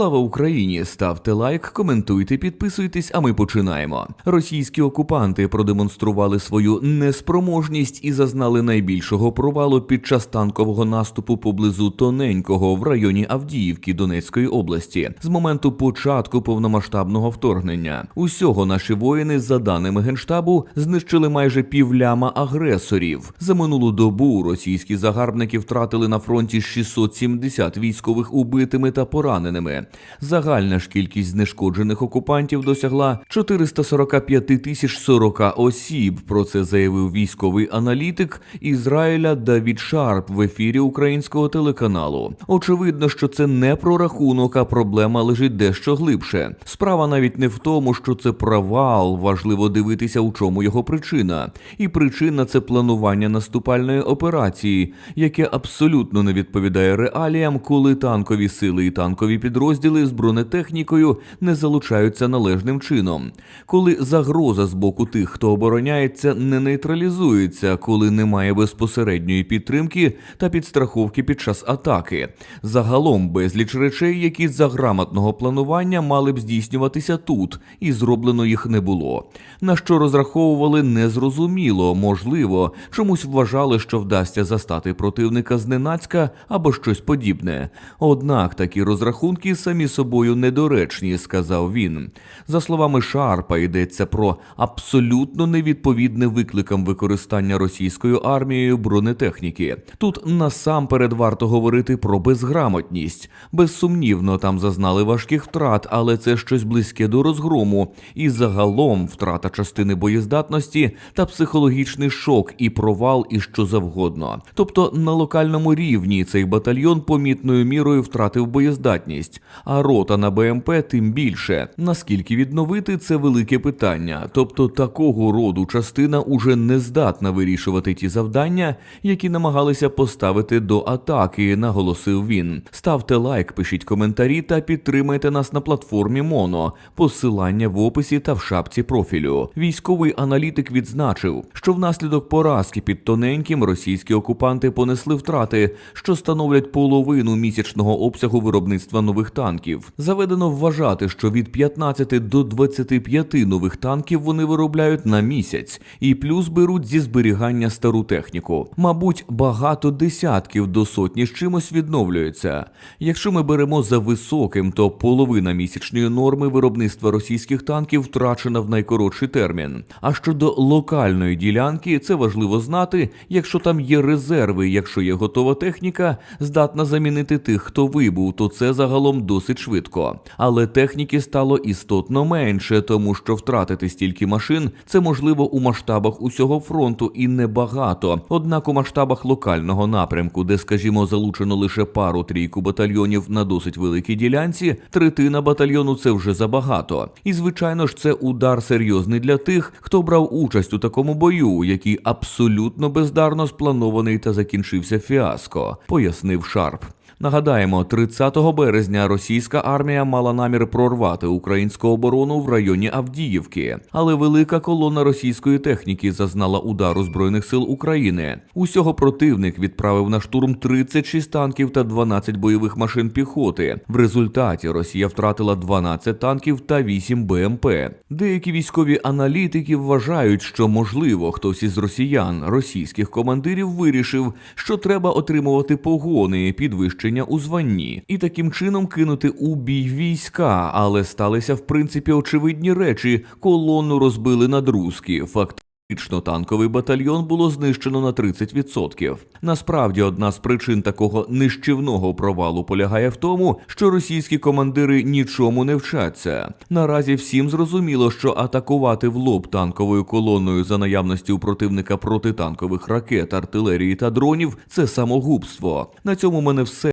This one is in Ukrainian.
Слава Україні! Ставте лайк, коментуйте, підписуйтесь, а ми починаємо. Російські окупанти продемонстрували свою неспроможність і зазнали найбільшого провалу під час танкового наступу поблизу Тоненького в районі Авдіївки Донецької області з моменту початку повномасштабного вторгнення. Усього наші воїни, за даними генштабу, знищили майже півляма агресорів. За минулу добу російські загарбники втратили на фронті 670 військових убитими та пораненими. Загальна ж кількість знешкоджених окупантів досягла 445 тисяч 40 осіб. Про це заявив військовий аналітик Ізраїля Давід Шарп в ефірі українського телеканалу. Очевидно, що це не прорахунок, а проблема лежить дещо глибше. Справа навіть не в тому, що це провал. Важливо дивитися, у чому його причина. І причина це планування наступальної операції, яке абсолютно не відповідає реаліям, коли танкові сили і танкові підрозділи з бронетехнікою не залучаються належним чином, коли загроза з боку тих, хто обороняється, не нейтралізується, коли немає безпосередньої підтримки та підстраховки під час атаки. Загалом безліч речей, які за грамотного планування мали б здійснюватися тут, і зроблено їх не було. На що розраховували, незрозуміло, можливо, чомусь вважали, що вдасться застати противника зненацька або щось подібне. Однак такі розрахунки самі собою недоречні, сказав він. За словами Шарпа, йдеться про абсолютно невідповідне викликам використання російською армією бронетехніки. Тут насамперед варто говорити про безграмотність. Безсумнівно, там зазнали важких втрат, але це щось близьке до розгрому. І загалом втрата частини боєздатності та психологічний шок і провал, і що завгодно. Тобто на локальному рівні цей батальйон помітною мірою втратив боєздатність, а рота на БМП тим більше. Наскільки відновити це велике питання. Тобто такого роду частина уже не здатна вирішувати ті завдання, які намагалися поставити до атаки, наголосив він. Ставте лайк, пишіть коментарі та підтримайте нас на платформі Моно. Посилання в описі та в шапці профілю. Військовий аналітик відзначив, що внаслідок поразки під тоненьким російські окупанти понесли втрати, що становлять половину місячного обсягу виробництва нових танків. Заведено вважати, що від 15 до 25 нових танків вони виробляють на місяць, і плюс беруть зі зберігання стару техніку. Мабуть, багато десятків до сотні з чимось відновлюються. Якщо ми беремо за високим, то половина місячної норми виробництва російських танків втрачена в найкоротший термін. А щодо локальної ділянки, це важливо знати, якщо там є резерви, якщо є готова техніка, здатна замінити тих, хто вибув, то це загалом досить швидко. Але техніки стало істотно менше, тому що втратити стільки машин це можливо у масштабах усього фронту і небагато. Однак у масштабах локального напрямку, де, скажімо, залучено лише пару трійку батальйонів на досить великій ділянці, третина батальйону це вже забагато. І звичайно ж, це удар серйозний для тих, хто брав участь у такому бою, який абсолютно бездарно спланований та закінчився фіаско, пояснив Шарп. Нагадаємо, 30 березня російська армія мала намір прорвати українську оборону в районі Авдіївки, але велика колона російської техніки зазнала удару збройних сил України. Усього противник відправив на штурм 36 танків та 12 бойових машин піхоти. В результаті Росія втратила 12 танків та 8 БМП. Деякі військові аналітики вважають, що можливо хтось із росіян, російських командирів, вирішив, що треба отримувати погони, підвищення у званні і таким чином кинути у бій війська, але сталися в принципі очевидні речі. Колону розбили на друзки. Факт. Фактично танковий батальйон було знищено на 30%. Насправді, одна з причин такого нищівного провалу полягає в тому, що російські командири нічому не вчаться. Наразі всім зрозуміло, що атакувати в лоб танковою колоною за наявності у противника протитанкових ракет, артилерії та дронів це самогубство. На цьому мене все.